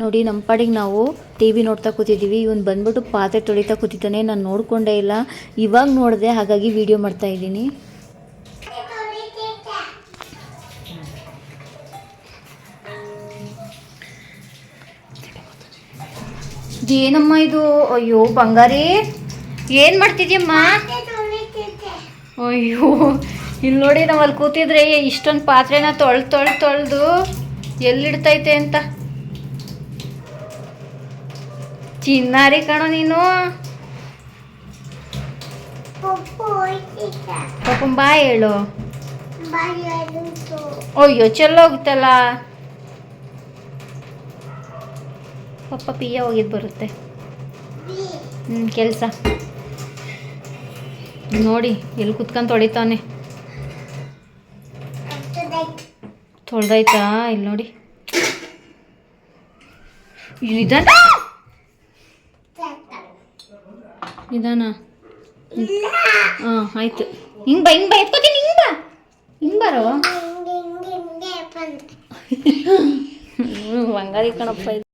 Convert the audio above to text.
ನೋಡಿ ನಮ್ಮ ಪಾಡಿಗೆ ನಾವು ಟಿ ವಿ ನೋಡ್ತಾ ಕೂತಿದ್ದೀವಿ ಇವನು ಬಂದ್ಬಿಟ್ಟು ಪಾತ್ರೆ ತೊಳಿತಾ ಕೂತಿದ್ದಾನೆ. ನಾನು ನೋಡಿಕೊಂಡೇ ಇಲ್ಲ. ಇವಾಗ ನೋಡಿದೆ, ಹಾಗಾಗಿ ವಿಡಿಯೋ ಮಾಡ್ತಾ ಇದ್ದೀನಿ. ಏನಮ್ಮ ಇದು? ಅಯ್ಯೋ, ಬಂಗಾರಿ. ಏನು ಮಾಡ್ತಿದ್ಯಮ್ಮ? ಅಯ್ಯೋ ಇಲ್ಲಿ ನೋಡಿ ನಾವು ಅಲ್ಲಿ ಕೂತಿದ್ರೆ ಇಷ್ಟೊಂದು ಪಾತ್ರೆನ ತೊಳ್ದು ತೊಳ್ದು ತೊಳೆದು ಎಲ್ಲಿಡ್ತೈತೆ ಅಂತ. ಚಿನ್ನಾರಿ ಕಣೋ ನೀನು. ಪಪ್ಪು ಬಾಯ್ ಹೇಳು. ಅಯ್ಯೋ ಚೆಲ್ಲೋಗುತ್ತಲ್ಲ ಪಪ್ಪ ಪಿಯ ಹೋಗಿದ್ದು ಬರುತ್ತೆ. ಹ್ಞೂ ಕೆಲಸ. ನೋಡಿ ಎಲ್ಲಿ ಕುತ್ಕೊಂಡು ತೊಳಿತಾನೆ. ತೊಳ್ದಾಯ್ತಾ? ಇಲ್ಲಿ ನೋಡಿ. ನಿಧಾನ ನಿಧಾನ ಹಾಂ ಆಯ್ತು ಹಿಂಗೆ ಬಾ ಹಿಂಗೆ ಬಾ ಎತ್ಕೋತೀನಿ ಹಿಂಗೆ ಬಾ ಹಿಂಗೆ ಬಾರೋ ಬಂಗಾರಿ ಕಣಪ್ಪ